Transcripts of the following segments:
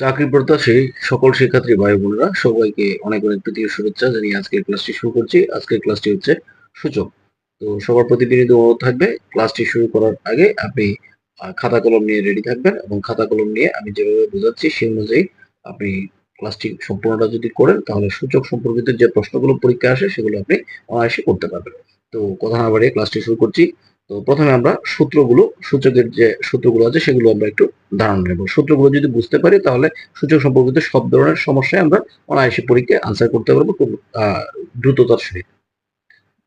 চাকরি প্রত্যাশী সকল শিক্ষার্থী ভাই বোনেরা, সবাইকে অনেক অনেক প্রীতি শুভেচ্ছা জানিয়ে আজকের ক্লাসটি শুরু করছি। আজকের ক্লাসটি হচ্ছে সূচক। তো সবার প্রতি বিনীত অনুরোধ থাকবে, ক্লাসটি শুরু করার আগে আপনি খাতা কলম নিয়ে রেডি থাকবেন এবং খাতা কলম নিয়ে আমি যেভাবে বোঝাচ্ছি সেই অনুযায়ী আপনি ক্লাসটি সম্পূর্ণটা যদি করেন, তাহলে সূচক সম্পর্কিত যে প্রশ্নগুলো পরীক্ষা আসে, সেগুলো আপনি অনায়াসে করতে পারবেন। তো কথা না বাড়িয়ে ক্লাসটি শুরু করছি। তো প্রথমে আমরা সূত্রগুলো, সূচকের যে সূত্রগুলো আছে সেগুলো আমরা একটু ধারণা নেব। সূত্রগুলো যদি বুঝতে পারি তাহলে সূচক সম্পর্কিত সব ধরনের সমস্যায় আমরা অনায়াসে পরীক্ষায় আনসার করতে পারব খুব দ্রুততার সহিত।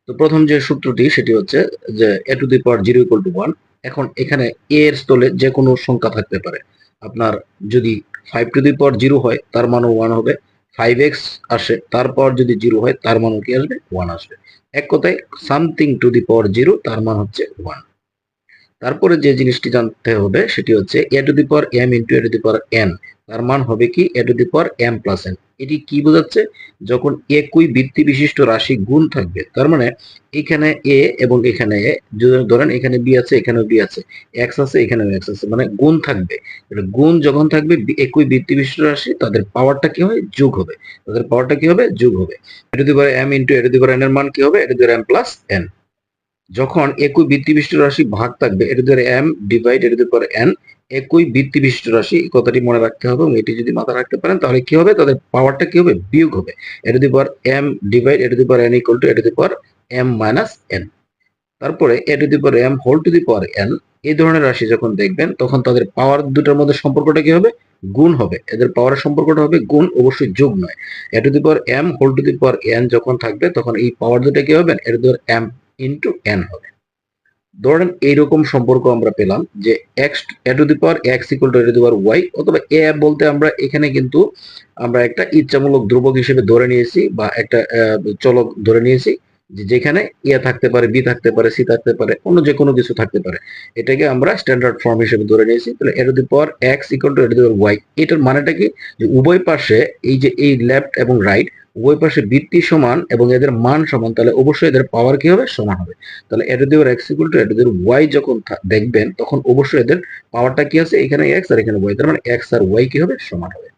তো প্রথম যে সূত্রটি সেটি হচ্ছে যে a to the power zero equal to one এখন এখানে এ এর স্থলে যে কোনো সংখ্যা থাকতে পারে। আপনার যদি five to the power zero হয়, তার মানও ওয়ান হবে। ফাইভ এক্স আসে তার পাওয়ার যদি জিরো হয়, তার মানও কি আসবে? ওয়ান আসবে। এক কথায় something to the power zero তার মান হচ্ছে ওয়ান তারপরে যে জিনিসটি জানতে হবে, সেটি হচ্ছে a to the power m into a to the power n তার মান হবে কি a to the power m plus n এটি কি বোঝাচ্ছে? যখন একই বৃত্তি বিশিষ্ট রাশি গুণ থাকবে, তার মানে এখানে এ এবং এখানে এ ধরেন এখানে বি আছে এখানে বি আছে এক্স আছে, এখানেও এক্স আছে মানে গুণ থাকবে। গুণ যখন থাকবে একই বৃত্তি বিশিষ্ট রাশি, তাদের পাওয়ারটা কি হবে? যোগ হবে। তাদের পাওয়ারটা কি হবে? যোগ হবে। A to the power m into a to the power n এর মান কি হবে? A to the power m plus n যখন একই বৃত্তি বিশিষ্ট রাশি ভাগ থাকবে এটা ধরে এম ডিভাইড এটা পর এন একই বৃত্তি বিশিষ্ট রাশি কথাটি মনে রাখতে হবে এবং এটি যদি মাথায় রাখতে পারেন, তাহলে কি হবে? তাদের পাওয়ারটা কি হবে? বিয়োগ হবে। এটা দি পর এম ডিভাইড এটা দি পর এন ইকুয়াল টু এটা দি পর এম মাইনাস এন তারপরে a to the power m whole to the power n এই ধরনের রাশি যখন দেখবেন, তখন তাদের পাওয়ার দুটার মধ্যে সম্পর্কটা কি হবে? গুণ হবে। এদের পাওয়ারের সম্পর্কটা হবে গুণ, অবশ্যই যোগ নয়। A to the power m whole to the power n যখন থাকবে, তখন এই পাওয়ার দুটা কি হবে? A to the power m into n হবে। ধরেন এইরকম সম্পর্ক আমরা পেলাম যে x a to the power x equal to a to the power y অথবা এ বলতে আমরা এখানে কিন্তু আমরা একটা ইচ্ছামূলক ধ্রুবক হিসেবে ধরে নিয়েছি বা একটা চলক ধরে নিয়েছি যেখানে এ থাকতে পারে বি থাকতে পারে সি থাকতে পারে, অন্য যে কোনো কিছু থাকতে পারে। এটাকে আমরা স্ট্যান্ডার্ড ফর্ম হিসেবে ধরে নিয়েছি। তাহলে a to the power x equal to a to the power y এটার মানেটা কি? যে উভয় পাশে এই যে এই লেফট এবং রাইট উভয় পাশে বৃত্তি সমান এবং এদের মান সমান, তাহলে অবশ্যই এদের পাওয়ার কি হবে? সমান হবে। তাহলে a to the power x equal to a to the y যখন দেখবেন, তখন অবশ্যই এদের পাওয়ারটা কি আছে? এখানে এক্স আর এখানে ওয়াই তার মানে এক্স আর ওয়াই কি হবে? সমান হবে।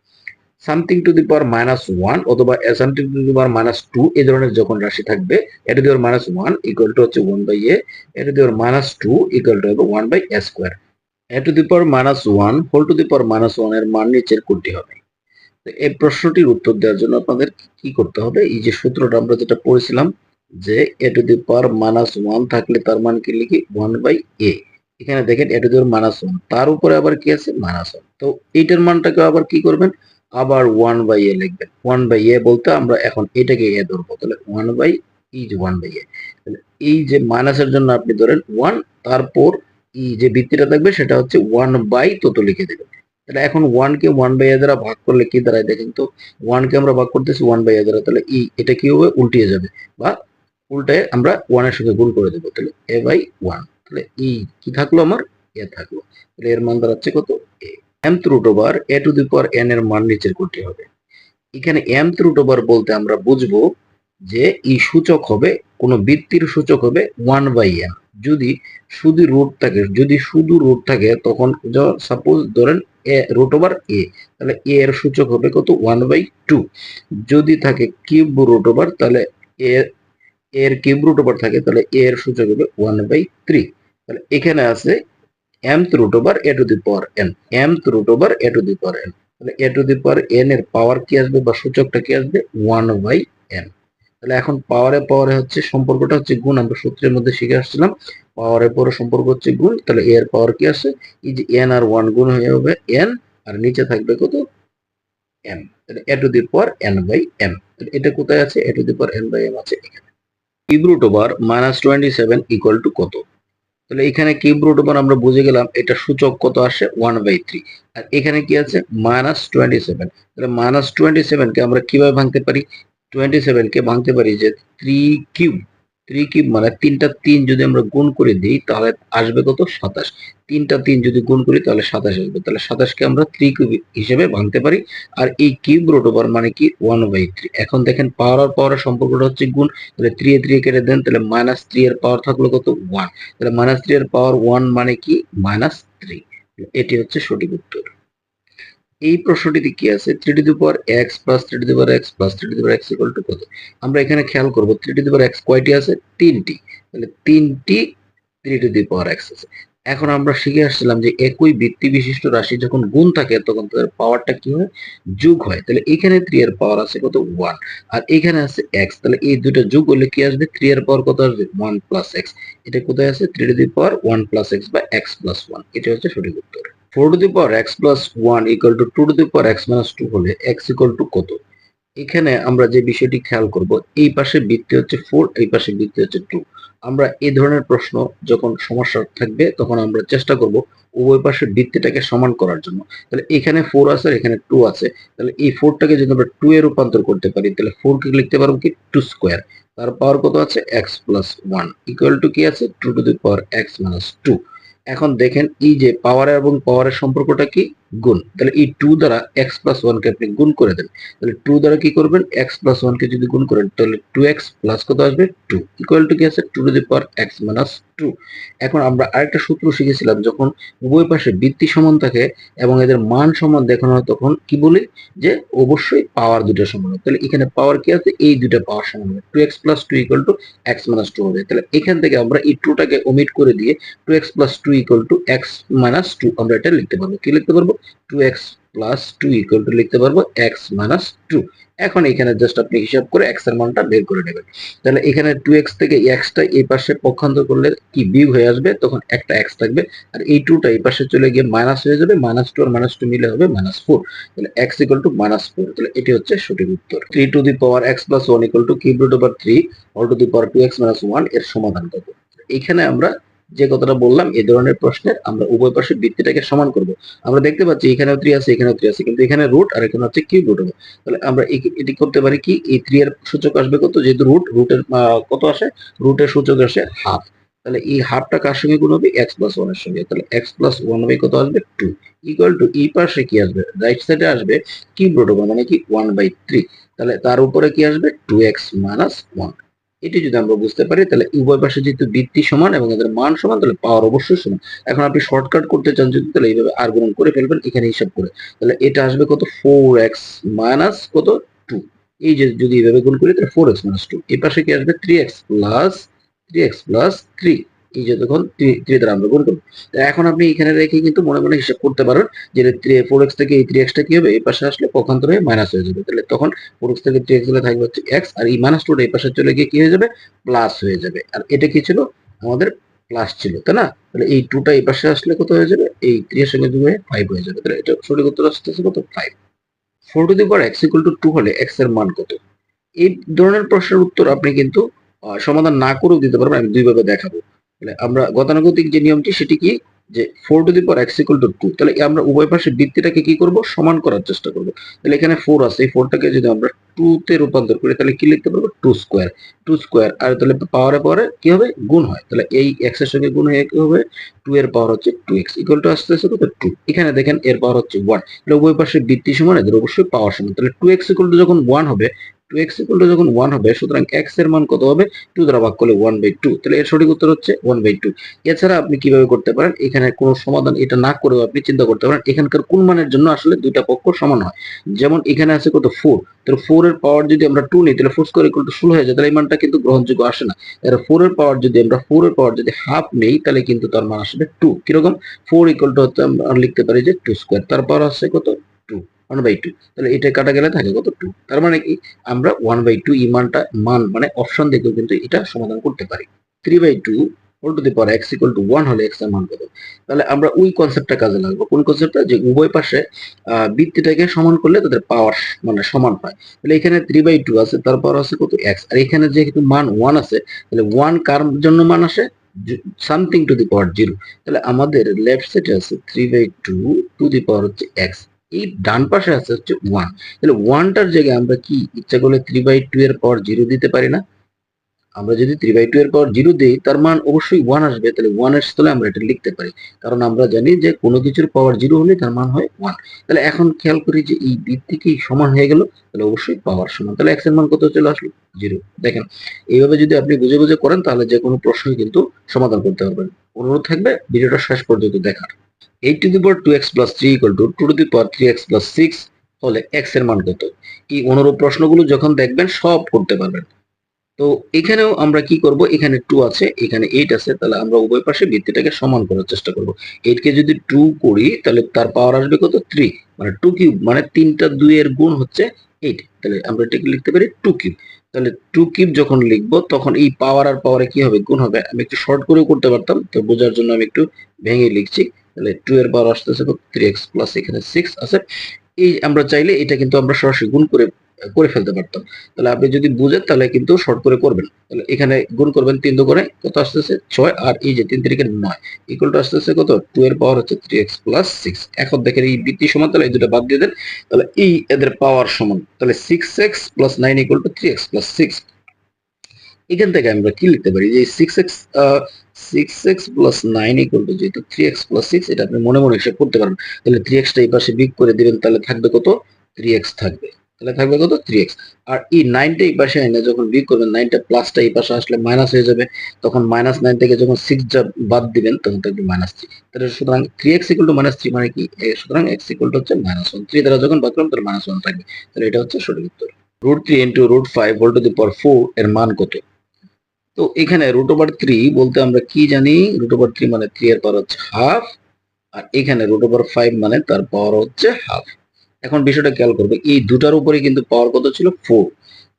Something to the power minus one অথবা something to the power minus two এই ধরনের যখন রাশি থাকবে a to the minus one equal to হচ্ছে one by a a to the minus two equal to হবে one by a square a to the power minus one whole to the power minus ওয়ানের মান নিচের কোনটি হবে? এই প্রশ্নটির উত্তর দেওয়ার জন্য আপনাদের কি করতে হবে? এই যে সূত্রটা আমরা যেটা পড়েছিলাম যে a to the power minus one থাকলে তার মান কি লিখি? ওয়ান বাই এ এখানে দেখেন a to the minus one তার উপরে আবার কি আছে? মাইনাস ওয়ান তো এইটার মানটাকে আবার কি করবেন? আবার ওয়ান বাই এ লিখবেন। ওয়ান বাই এ বলতে আমরা এখন এটাকে এ ধরবো। তাহলে ওয়ান বাই এই যে ওয়ান বাই এ তাহলে এই যে মাইনাসের জন্য আপনি ধরেন ওয়ান তারপর ই যে বৃত্তিটা থাকবে সেটা হচ্ছে ওয়ান বাই তত লিখে দেবেন। তাহলে এখন ওয়ান কে ওয়ান বাই এ দ্বারা ভাগ করলে কি দাঁড়ায় দেখেন তো? ওয়ান কে আমরা ভাগ করতেছি ওয়ান বাই এ দ্বারা, তাহলে ই এটা কি হবে? উল্টিয়ে যাবে। বা উল্টায় আমরা ওয়ানের সঙ্গে গুণ করে দেবো, তাহলে এ বাই ওয়ান তাহলে ই কি থাকল আমার? এ থাকল। তাহলে এর মান দাঁড়াচ্ছে কত? A m root over a to the power n এর মান নিচের কোটি হবে। এখানে এম রুট ওভার বলতে আমরা বুঝব যে ই সূচক হবে, কোন বৃত্তির সূচক হবে ওয়ান বাই এন যদি শুধু রুট থাকে, যদি শুধু রুট থাকে, তখন সাপোজ ধরেন এ রুট ওভার এ তাহলে এ এর সূচক হবে কত? ওয়ান বাই টু যদি থাকে কিউব রুট ওভার তাহলে এ এর কিউব রুট ওভার থাকে, তাহলে এ এর সূচক হবে ওয়ান বাই থ্রি তাহলে এখানে আছে m root over a to the power n m root over a to the power n তাহলে a to the power n এর পাওয়ার কি আসবে বা সূচকটা কি আসবে? ওয়ান বাই এন তাহলে এখন পাওয়ারে পাওয়ারে হচ্ছে সম্পর্কটা হচ্ছে গুণ, আমরা সূত্রের মধ্যে শিখে আসছিলাম। পাওয়ারে পরে সম্পর্ক হচ্ছে গুণ, তাহলে এর পাওয়ার কি আসে এই যে এন আর ওয়ান গুণ হয়ে হবে এন আর নিচে থাকবে কত? এম তাহলে a to the power n by m তাহলে এটা কোথায় আছে? A to the power n by m আছে এখানে। Cube root over minus twenty seven equal to কত? তাহলে এখানে কিউব রুট ওভার আমরা বুঝে গেলাম, এটা সূচক কত আসে? ওয়ান বাই থ্রি আর এখানে কি আছে? মাইনাস টোয়েন্টি সেভেন তাহলে মাইনাস টোয়েন্টি সেভেনকে আমরা কীভাবে ভাঙতে পারি? টোয়েন্টি সেভেনকে ভাঙতে পারি যে থ্রি কিউব থ্রি কিউব মানে তিনটা তিন যদি আমরা গুণ করে দিই, তাহলে আসবে কত? সাতাশ। তিনটা তিন যদি গুণ করি, তাহলে সাতাশ আসবে। তাহলে সাতাশকে আমরা থ্রি কিউব হিসেবে ভাঙতে পারি। আর এই কিউব রুট ওভার মানে কি? ওয়ান বাই থ্রি এখন দেখেন পাওয়ার আর পাওয়ারের সম্পর্কটা হচ্ছে গুণ। তাহলে থ্রি এ থ্রি কেটে দেন, তাহলে মাইনাস থ্রি এর পাওয়ার থাকল কত? ওয়ান তাহলে মাইনাস থ্রি এর পাওয়ার ওয়ান মানে কি? মাইনাস থ্রি এটি হচ্ছে সঠিক উত্তর। এই প্রশ্নটিতে কি আছে? Three to the power x plus three to the power x plus three to the power x equal to কত? আমরা এখানে খেয়াল করব three to the power x কয়টি আছে? তিনটি। তাহলে তিনটি three to the power x আছে। এখন আমরা শিখে আসছিলাম যে একই ভিত্তি বিশিষ্ট রাশি যখন গুণ থাকে, তখন তাদের পাওয়ারটা কি হয়? যোগ হয়। তাহলে এখানে থ্রি এর পাওয়ার আছে কত? ওয়ান আর এখানে আছে এক্স তাহলে এই দুটো যোগ হলে কি আসবে? থ্রি এর পাওয়ার কত আসবে? ওয়ান প্লাস এক্স এটা কোথায় আছে? Three to the power one plus x বা এক্স প্লাস ওয়ান এটা হচ্ছে সঠিক উত্তর। Four to the power x plus one equal to two to the power x minus two হলে এক্স ইকুয়াল টু কত? এখানে আমরা যে বিষয়টি খেয়াল করব, এই পাশে বৃত্তি হচ্ছে ফোর এই পাশে বৃত্তি হচ্ছে টু আমরা এই ধরনের প্রশ্ন যখন সমস্যা থাকবে, তখন আমরা চেষ্টা করব উভয় পাশে বৃত্তিটাকে সমান করার জন্য। তাহলে এখানে ফোর আছে, এখানে টু আছে। তাহলে এই ফোরটাকে যদি আমরা টু এ রূপান্তর করতে পারি, তাহলে ফোর কে লিখতে পারব কি? টু স্কোয়ার তার পাওয়ার কত আছে? X plus one equal to কি আছে? Two to the power x minus two এখন দেখেন ই যে পাওয়ার এবং পাওয়ারের সম্পর্কটা কি? গুণ। তাহলে এই টু দ্বারা এক্স প্লাস ওয়ান কে আপনি গুণ করে দেন। তাহলে টু দ্বারা কি করবেন? এক্স প্লাস ওয়ান কে যদি গুণ করেন, তাহলে টু এক্স প্লাস কত আসবে? টু ইকুয়াল টু কি আছে? Two to the power x minus two এখন আমরা আরেকটা সূত্র শিখেছিলাম, যখন উভয় পাশে বৃত্তি সমান থাকে এবং এদের মান সমান দেখানো হয়, তখন কি বলি? যে অবশ্যই পাওয়ার দুটো সমান হবে তাহলে এখানে পাওয়ার কি আছে? এই দুটো পাওয়ার সমান হবে two x plus two equal to x minus two হবে। তাহলে এখান থেকে আমরা এই টুটাকে ওমিট করে দিয়ে two x plus two equal to x minus two আমরা এটা লিখতে পারব। কি লিখতে পারব? Two x plus two equal to লিখতে পারব এক্স মাইনাস টু এখন এখানে জাস্ট আপনি হিসাব করে এক্সের মানটা বের করে নেবেন। তাহলে এখানে টু এক্স থেকে এক্সটা এই পাশে পক্ষান্তর করলে কি বিয়োগ হয়ে আসবে? তখন একটা এক্স থাকবে। আর এই টুটা এই পাশে চলে গিয়ে মাইনাস হয়ে যাবে। মাইনাস টু আর মাইনাস টু মিলে হবে মাইনাস ফোর তাহলে x equal to minus four তাহলে এটি হচ্ছে সঠিক উত্তর। Three to the power x plus one equal to cube root over three all to the power two x minus ওয়ানের সমাধান করব। এখানে আমরা যে কথাটা বললাম এই ধরনের প্রশ্নের আমরা উভয় পাশে বৃত্তিটাকে সমান করব। আমরা দেখতে পাচ্ছি এখানেও থ্রি আছে, এখানেও থ্রি আছে, কিন্তু এখানে রুট আর এখানে হচ্ছে কিউব রুট হবে। তাহলে আমরা এটি করতে পারি কি, এই থ্রি এর সূচক আসবে কত? যেহেতু রুট রুটের কত আসে? রুটের সূচক আসে হাফ তাহলে এই হাফটা কার সঙ্গে গুণ হবে? এক্স প্লাস ওয়ানের সঙ্গে। তাহলে এক্স প্লাস ওয়ান হবে কত আসবে? টু ইকুয়াল টু ই পাশে কি আসবে? রাইট সাইডে আসবে কিউব রুট মানে কি? ওয়ান বাই থ্রি তাহলে তার উপরে কি আসবে? টু এক্স মাইনাস ওয়ান এটি যদি আমরা বুঝতে পারি, তাহলে উভয় পাশে যেহেতু বৃত্তি সমান এবং এদের মান সমান, তাহলে পাওয়ার অবশ্যই সমান। এখন আপনি শর্টকাট করতে চান যদি, তাহলে এইভাবে আর গুণন করে ফেলবেন, এখানে হিসাব করে। তাহলে এটা আসবে কত? ফোর এক্স মাইনাস কত? টু এই যে যদি এইভাবে গুণ করি, তাহলে ফোর এক্স মাইনাস টু এই পাশে কি আসবে? Three x plus three x plus three এই যে তখন থ্রি দ্বারা আমরা, গুণ করব এখন আপনি এখানে রেখে কিন্তু মনে মনে হিসাব করতে পারেন যে ফোর এক্স থেকে এই থ্রি এক্সটা কি হবে? এই পাশে আসলে পক্ষান্তর মাইনাস হয়ে যাবে। তাহলে তখন ফোর এক্স থেকে থ্রি এক্স গেলে থাকবে হচ্ছে এক্স আর এই মাইনাস টুটা এই পাশে চলে গিয়ে কি হয়ে যাবে? প্লাস হয়ে যাবে। আর এটা কি ছিল? আমাদের প্লাস ছিল, তাই না? তাহলে এই টুটা এই পাশে আসলে কত হয়ে যাবে? এই থ্রি এর সঙ্গে হয়ে ফাইভ হয়ে যাবে। তাহলে এটা সঠিক উত্তর আসতেছে কত? Five four to the power x equal to two হলে এক্সের মান কত? এই ধরনের প্রশ্নের উত্তর আপনি কিন্তু সমাধান না করেও দিতে পারবেন। আমি দুইভাবে দেখাবো। তাহলে আমরা গতানুগতিক যে নিয়মটি সেটি কি? যে four to the power x equal to two তাহলে আমরা উভয় পাশে বৃত্তিটাকে কি করব? সমান করার চেষ্টা করব। তাহলে এখানে ফোর আছে। এই ফোরটাকে যদি আমরা টু তে রূপান্তর করি, তাহলে কি লিখতে পারব? টু স্কোয়ার টু স্কোয়ার আর তাহলে পাওয়ারে পাওয়ারে কি হবে? গুণ হয়। তাহলে এই এক্সের সঙ্গে গুণ হয়ে কি হবে? টু এর পাওয়ার হচ্ছে টু এক্স ইকুয়াল টু আসতে আসতে কত? টু এখানে দেখেন এর পাওয়ার হচ্ছে ওয়ান তাহলে উভয় পাশে বৃত্তি সমান, এদের অবশ্যই পাওয়ার সমান। তাহলে টু এক্স ইকুয়াল টু যখন ওয়ান হবে টু এক্স ইকুয়াল টু যখন ওয়ান হবে, সুতরাং এক্সের মান কত হবে? টু দ্বারা ভাগ করলে ওয়ান বাই টু তাহলে এর সঠিক উত্তর হচ্ছে ওয়ান বাই টু এছাড়া আপনি কীভাবে করতে পারেন? এখানে কোনো সমাধান এটা না করেও আপনি চিন্তা করতে পারেন, এখানকার কোন মানের জন্য আসলে দুইটা পক্ষ সমান হয়। যেমন এখানে আছে কত? ফোর তাহলে ফোর এর পাওয়ার যদি আমরা টু নিই, তাহলে ফোর স্কোয়ার ইকুয়াল টু ষোলো হয়ে যায়, তাহলে এই মানটা কিন্তু গ্রহণযোগ্য আসে না। এর ফোর এর পাওয়ার যদি আমরা ফোর এর পাওয়ার যদি হাফ নেই, তাহলে কিন্তু তার মান আসবে টু কীরকম? ফোর ইকুয়াল টু হচ্ছে আমরা লিখতে পারি যে টু স্কোয়ার তারপর আছে কত? ওয়ান বাই টু তাহলে এটা কাটা গেলে থাকে কত টু তার মানে কি? আমরা ওয়ান বাই টু এই মানটা, মান মানে অপশন দেখেও কিন্তু এটা সমাধান করতে পারি। Three by two whole to the power x equal to one হলে এক্সের মান কত? তাহলে আমরা ওই কনসেপ্টটা কাজে লাগবো। কোন কনসেপ্টটা যে উভয় পাশে বৃত্তিটাকে সমান করলে তাদের পাওয়ার মানে সমান হয় তাহলে এখানে থ্রি বাই টু আছে, তার পাওয়ার আছে কত? এক্স আর এখানে যেহেতু মান ওয়ান আছে, তাহলে ওয়ান কার জন্য মান আসে? Something to the power zero তাহলে আমাদের লেফট সাইডে আছে three by two to the power হচ্ছে এক্স এই ডান পাশে আছে হচ্ছে ওয়ান তাহলে ওয়ানটার জায়গায় আমরা কি ইচ্ছা করলে থ্রি বাই টু এর পাওয়ার জিরো দিতে পারি না? আমরা যদি থ্রি বাই টু এর পাওয়ার জিরো দিই, তার মান অবশ্যই ওয়ান আসবে। তাহলে ওয়ানের স্থলে আমরা এটা লিখতে পারি। কারণ আমরা জানি যে কোনো কিছুর পাওয়ার জিরো হলে তার মান হয় ওয়ান তাহলে এখন খেয়াল করি যে এই দিক কি সমান হয়ে গেল, তাহলে অবশ্যই পাওয়ার সমান। তাহলে এক্সের মান কত চলে আসলো? জিরো দেখেন, এইভাবে যদি আপনি বুঝে বুঝে করেন, তাহলে যে কোনো প্রশ্নই কিন্তু সমাধান করতে পারবেন। অনুরোধ থাকবে, ভিডিওটা শেষ পর্যন্ত দেখার। Eight to the power two x plus three equal to two to the power three x plus six হলে এক্সের মান কত? এই অনুরূপ প্রশ্নগুলো যখন দেখবেন, সব করতে পারবেন। তো এখানেও আমরা কি করব? এখানে টু আছে, এখানে এইট আছে, তাহলে আমরা উভয় পাশে ভিত্তিটাকে সমান করার চেষ্টা করব। এইট কে যদি টু করি, তাহলে তার পাওয়ার আসবে কত? থ্রি মানে টু কিউব মানে তিনটা দুই এর গুণ হচ্ছে এইট তাহলে আমরা এটাকে লিখতে পারি টু কিউব তাহলে টু কিউব যখন লিখব, তখন এই পাওয়ার আর পাওয়ারে কি হবে? গুণ হবে। আমি একটু শর্ট করেও করতে পারতাম, তো বোঝার জন্য আমি একটু ভেঙে লিখছি। তাহলে টু এর পাওয়ার আসতেছে থ্রি এক্স প্লাস এখানে সিক্স আছে। এই আমরা চাইলে এটা কিন্তু আমরা সরাসরি গুণ করে করে ফেলতে পারতাম। তাহলে আপনি যদি বুঝেন তাহলে কিন্তু শর্ট করে করবেন। তাহলে এখানে গুণ করবেন তিন করে কত আসতেছে? ছয়। আর এই যে তিন তিরিকে নয় ইকুয়াল টু আসতেছে কত? টু এর পাওয়ার হচ্ছে থ্রি এক্স প্লাস সিক্স এখন দেখেন এই বৃত্তি সমান, তাহলে এই দুটো বাদ দিয়ে দেন। তাহলে এই এদের পাওয়ার সমান। তাহলে six x plus nine equal to three x plus six এখান থেকে আমরা কি লিখতে পারি? যে six x six x plus nine equal to যেহেতু থ্রি এক্স প্লাস সিক্স এটা আপনি মনে মনে হিসাব করতে পারবেন তাহলে থ্রি এক্সটা এই পাশে বিগ করে দিবেন, তাহলে থাকবে কত? থ্রি এক্স থাকবে। তাহলে থাকবে কত? থ্রি এক্স আর এই নাইনটা এই পাশে এনে যখন বিগ করবেন নাইনটা প্লাসটা এই পাশে আসলে মাইনাস হয়ে যাবে। তখন মাইনাস নাইন থেকে যখন সিক্স বাদ দিবেন, তখন থাকবে মাইনাস থ্রি তাহলে সুতরাং three x equal to minus three মানে কি? সুতরাং এক্স ইকুয়াল টু হচ্ছে মাইনাস ওয়ান থ্রি দ্বারা যখন বাদ করলাম তাহলে মাইনাস ওয়ান থাকবে। তাহলে এটা হচ্ছে সঠিক উত্তর। Root three into root five whole to the power four এর মান কত? তো এখানে রুট ওভার থ্রি বলতে আমরা কি জানি? রুট ওভার থ্রি মানে থ্রি এর পাওয়ার হচ্ছে হাফ আর এখানে রুট ওভার ফাইভ মানে তার পাওয়ার হচ্ছে হাফ এখন বিষয়টা খেয়াল করবে, এই দুটার উপরে কিন্তু পাওয়ার কত ছিল? ফোর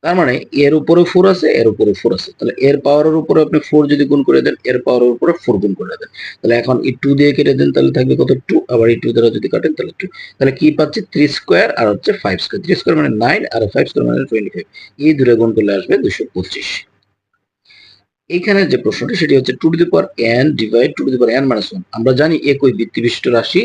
তার মানে এর উপরে ফোর আছে, এর উপরে ফোর আছে। তাহলে এর পাওয়ারের উপরে আপনি ফোর যদি গুণ করে দেন, এর পাওয়ারের উপরে ফোর গুণ করে দেন। তাহলে এখন এই টু দিয়ে কেটে দেন, তাহলে থাকবে কত? টু আবার এই টু দ্বারা যদি কাটেন, তাহলে টু তাহলে কি পাচ্ছি? থ্রি স্কোয়ার আর হচ্ছে ফাইভ স্কোয়ার থ্রি স্কোয়ার মানে নাইন আর ফাইভ স্কোয়ার মানে টোয়েন্টি ফাইভ এই দূরে গুণ করলে আসবে দুশো পঁচিশ। এইখানে যে প্রশ্নটি, সেটি হচ্ছে two to the power n divide two to the power n minus one আমরা জানি একই বৃত্তি বিশিষ্ট রাশি,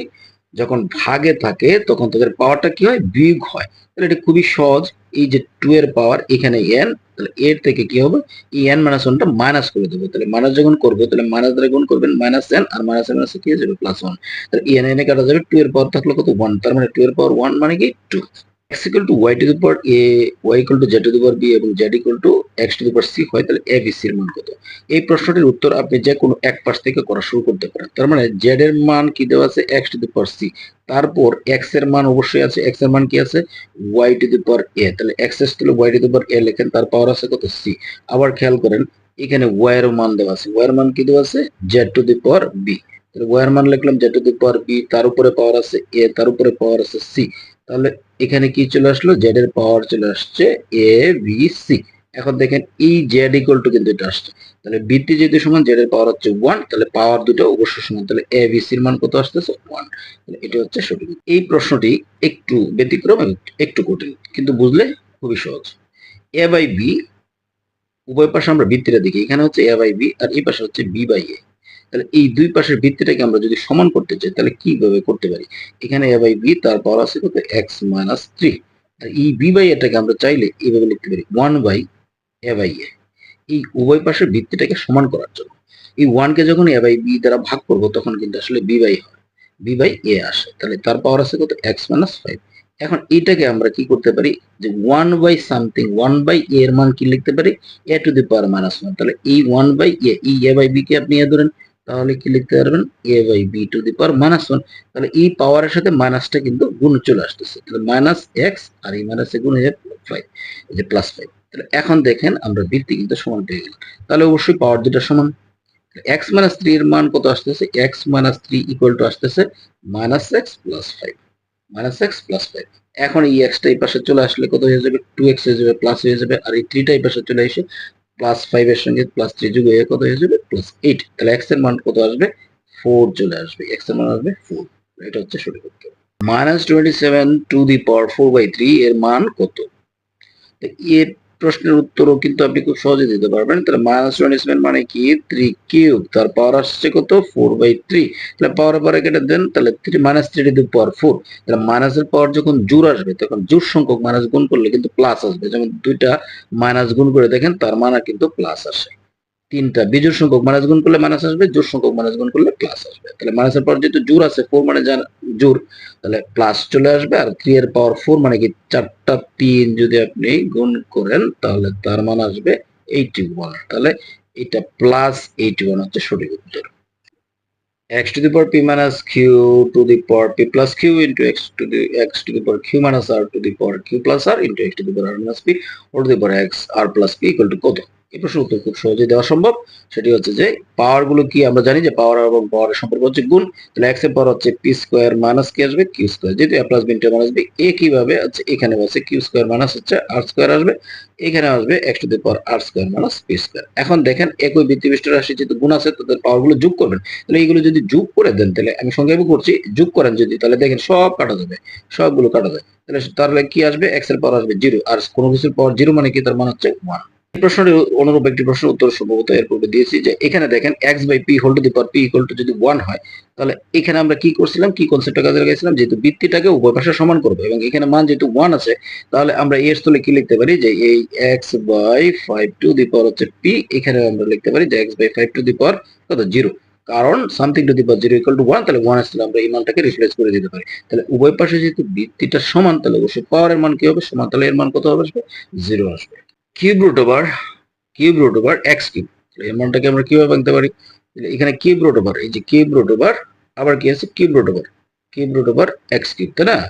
যখন ভাগে থাকে, তখন তাদের পাওয়ারটা কি হয়? বিগ হয়। তাহলে এটা খুবই সহজ। এই যে টু এর পাওয়ার এখানে এন তাহলে এর থেকে কি হবে? এই এন মাইনাস ওয়ানটা মাইনাস করে দেবো। তাহলে মাইনাস যখন করব, তাহলে মাইনাস দ্বারা গুণ করবেন মাইনাস এন আর মাইনাস এন মাইনাস কি হয়ে যাবে? প্লাস ওয়ান তাহলে এন এনে কাটা যাবে টু এর পাওয়ার থাকলে কত? ওয়ান তার মানে টু এর পাওয়ার ওয়ান মানে কি? Two x equal to y to the power a, y equal to z to the power b এবং z equal to x to the power c হয়, তাহলে b, c এর মান কত? এই প্রশ্নটির উত্তর আপনি যে কোনো এক পাশ থেকে করা শুরু করতে পারেন। তার মানে z এর মান কি দেওয়া আছে? x to the power c তারপর x এর মান অবশ্যই আছে। x এর মান কি আছে? y to the power a তাহলে x এর তাহলে y to the power a লেখেন, তার পাওয়ার আছে কত? c আবার খেয়াল করেন, এখানে y এর মান দেওয়া আছে। y এর মান কি দেওয়া আছে? z to the power b তাহলে y এর মান লিখলাম z to the power b, তার উপরে পাওয়ার আছে a, তার উপরে পাওয়ার আছে c তাহলে এখানে কি চলে আসলো? জেড এর পাওয়ার চলে আসছে এ বি সি এখন দেখেন এই জেড ইকুয়াল টু কিন্তু এটা আসছে। তাহলে ভিত্তি যেহেতু সমান জেড এর পাওয়ার হচ্ছে ওয়ান তাহলে পাওয়ার দুটো অবশ্যই সমান। তাহলে এ বি সির মান কত আসতেছে? ওয়ান তাহলে এটা হচ্ছে সঠিক। এই প্রশ্নটি একটু ব্যতিক্রম একটু কঠিন, কিন্তু বুঝলে খুবই সহজ। এ বাই বি উভয় পাশে আমরা বৃত্তিটা দেখি। এখানে হচ্ছে এ বাই বি আর এই পাশে হচ্ছে বি বাই এ তাহলে এই দুই পাশের ভিত্তিটাকে আমরা যদি সমান করতে চাই, তাহলে কীভাবে করতে পারি? এখানে এ বাই বি তার পাওয়ার আছে কত? এক্স মাইনাস থ্রি আর এই বি বাই এটাকে আমরা চাইলে এইভাবে লিখতে পারি one by a by a এই উভয় পাশের ভিত্তিটাকে সমান করার জন্য। এই ওয়ানকে যখন এ বাই বি দ্বারা ভাগ করব, তখন কিন্তু আসলে বি বাই হয়। বি বাই এ আসে। তাহলে তার পাওয়ার আছে কত? এক্স মাইনাস ফাইভ এখন এটাকে আমরা কি করতে পারি? যে one by something one by a এর মান কি লিখতে পারি? A to the power minus one তাহলে এই ওয়ান বাই এ এই এ বাই বি কে আপনি এ ধরেন। তাহলে কি লিখতে পারবেন? A by b to the power minus one তাহলে এই পাওয়ারের সাথে মাইনাসটা কিন্তু গুণ চলে আসতেছে। তাহলে মাইনাস এক্স আর এই মাইনাসে গুণ হয়ে ফাইভ এই যে প্লাস ফাইভ তাহলে এখন দেখেন আমরা বৃত্তি কিন্তু সমান পেয়ে গেলাম। তাহলে অবশ্যই পাওয়ার দুটা সমান। এক্স মাইনাস থ্রি এর মান কত আসতেছে? X minus three equal to আসতেছে minus x plus five minus x plus five এখন এই এক্সটা এই পাশে চলে আসলে কত হয়ে যাবে? টু এক্স হয়ে যাবে প্লাস হয়ে যাবে। আর এই থ্রিটা এই পাশে চলে এসে প্লাস ফাইভ এর সঙ্গে প্লাস থ্রি যুগ হয়ে কত হয়ে যাবে? প্লাস এইট তাহলে এক্সের মান কত আসবে? ফোর চলে আসবে। এক্সের মান আসবে ফোর এটা হচ্ছে সঠিক উত্তর। Minus twenty seven to the power four by three এর মান কত? এর প্রশ্নের উত্তরও কিন্তু আপনি খুব সহজে দিতে পারবেন। তাহলে মাইনাস ওয়ান সেভেন মানে কি? থ্রি কিউব তার পাওয়ার আসছে কত? ফোর বাই থ্রি তাহলে পাওয়ার পরে কেটে দেন, তাহলে three minus three to power four তাহলে মাইনাসের পাওয়ার যখন জোর আসবে, তখন জোর সংখ্যক মাইনাস গুণ করলে কিন্তু প্লাস আসবে। যেমন দুইটা মাইনাস গুণ করে দেখেন, তার মানা কিন্তু প্লাস আসে। তিনটা। বিজোড় সংখ্যক মাইনাস গুণ করলে মাইনাস আসবে জোর সংখ্যক মাইনাস গুণ করলে প্লাস আসবে। তাহলে মাইনাসের পাওয়ার যেহেতু জোর আছে ফোর মানে জোর তাহলে প্লাস চলে আসবে আর থ্রি এর পাওয়ার ফোর মানে কি চারটা তিন যদি আপনি গুণ করেন, তাহলে তার মান আসবে এইটি ওয়ান তাহলে এটা প্লাস এইটি ওয়ান হচ্ছে সঠিক উত্তর। x to the power p minus q to the power p plus q into x to the x to the power q minus r to the power q plus r into x to the power r minus p or to the power x r plus p equal to কত? এই প্রশ্ন উত্তর খুব সহজে দেওয়া সম্ভব। সেটি হচ্ছে যে পাওয়ারগুলো কি আমরা জানি যে পাওয়ার এবং পাওয়ারের সম্পর্ক হচ্ছে গুণ। তাহলে এক্সের পাওয়ার হচ্ছে পি স্কোয়ার মাইনাস কি আসবে কিউ স্কোয়ার যেহেতু a plus b into minus b a কীভাবে আছে এখানে বসে কিউ স্কোয়ার মাইনাস হচ্ছে আর স্কোয়ার আসবে, এখানে আসবে এক্স টু দি পাওয়ার আর স্কোয়ার মাইনাস পি স্কোয়ার এখন দেখেন একই বৃত্তিবিষ্ট রাশি যেহেতু গুণ আছে, তাদের পাওয়ারগুলো যোগ করবেন। তাহলে এইগুলো যদি যোগ করে দেন, তাহলে আমি সংক্ষেপে করছি, যোগ করেন যদি, তাহলে দেখেন সব কাটা যাবে, সবগুলো কাটা যায় তাহলে তাহলে কি আসবে? এক্সের পাওয়ার আসবে জিরো আর কোনো কিছুর পাওয়ার জিরো মানে কি? তার মানে হচ্ছে ওয়ান প্রশ্নটি অনুরূপ একটি প্রশ্ন উত্তর সম্ভবত এর পূর্বে দিয়েছি যে এখানে দেখেন x by p whole to the power p equal to যদি ওয়ান হয়, তাহলে এখানে আমরা কি করছিলাম? কি কনসেপ্টটা কাজে লাগাইছিলাম? যেহেতু বৃত্তিটাকে উভয় পাশে সমান করব এবং এখানে মান যেহেতু ওয়ান আছে, তাহলে আমরা এর স্থলে কি লিখতে পারি? যে এই x by five to the power হচ্ছে পি এখানে আমরা লিখতে পারি যে x by five to the power কত? জিরো কারণ something to the power zero equal to one তাহলে ওয়ান আসলে আমরা এই মানটাকে রিপ্লেস করে দিতে পারি। তাহলে উভয় পাশে যেহেতু বৃত্তিটা সমান, তাহলে অবশ্যই পাওয়ারের মান কি হবে? সমান, তাহলে এর মান কত হবে? আসবে? জিরো আসবে। Cube root over, cube root over x cube. এর মানটাকে আমরা কীভাবে ভাঙতে পারি? এখানে কিউব রুট ওভার, এই যে কিউব রুট ওভার, আবার কি আছে? Cube root over. Cube root over x cube, তাই না?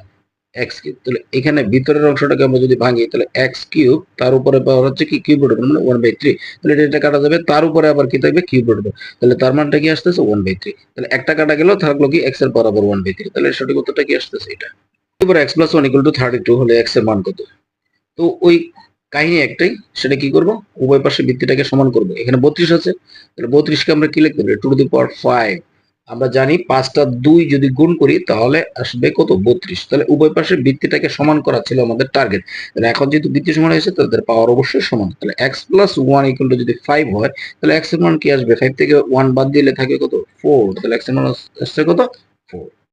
X cube. তাহলে এখানে ভিতরের অংশটাকে আমরা যদি ভাঙি, তাহলে এক্স কিউব, তার উপরে পাওয়ার হচ্ছে কি? কিউব রুট মানে ওয়ান বাই থ্রি তাহলে এটা- কাটা যাবে, তার উপরে আবার কি থাকবে? কিউব রুট তাহলে তার মানটা কি আসতেছে? ওয়ান বাই থ্রি তাহলে একটা কাটা গেল, থাকল কি? এক্সের আবার ওয়ান বাই থ্রি তাহলে সঠিক উত্তরটা কি আসতেছে? এটা। এবার x plus one equal to thirty two হলে এক্সের মান কত? তো ওই কাহিনী একটাই, সেটা কি করব? উভয় পাশে ভিত্তিটাকে সমান করব। এখানে বত্রিশ আছে, তাহলে বত্রিশকে আমরা কি লিখতে পারি? Two to the power five আমরা জানি পাঁচটা দুই যদি গুণ করি, তাহলে আসবে কত? বত্রিশ। তাহলে উভয় পাশে ভিত্তিটাকে সমান করা ছিল আমাদের টার্গেট তাহলে এখন যেহেতু ভিত্তি সমান হয়েছে তাদের পাওয়ার অবশ্যই সমান। তাহলে x plus one equal to যদি ফাইভ হয়, তাহলে এক্সের মান কি আসবে? ফাইভ থেকে ওয়ান বাদ দিলে থাকে কত? ফোর তাহলে এক্সের মান আসছে কত? ফোর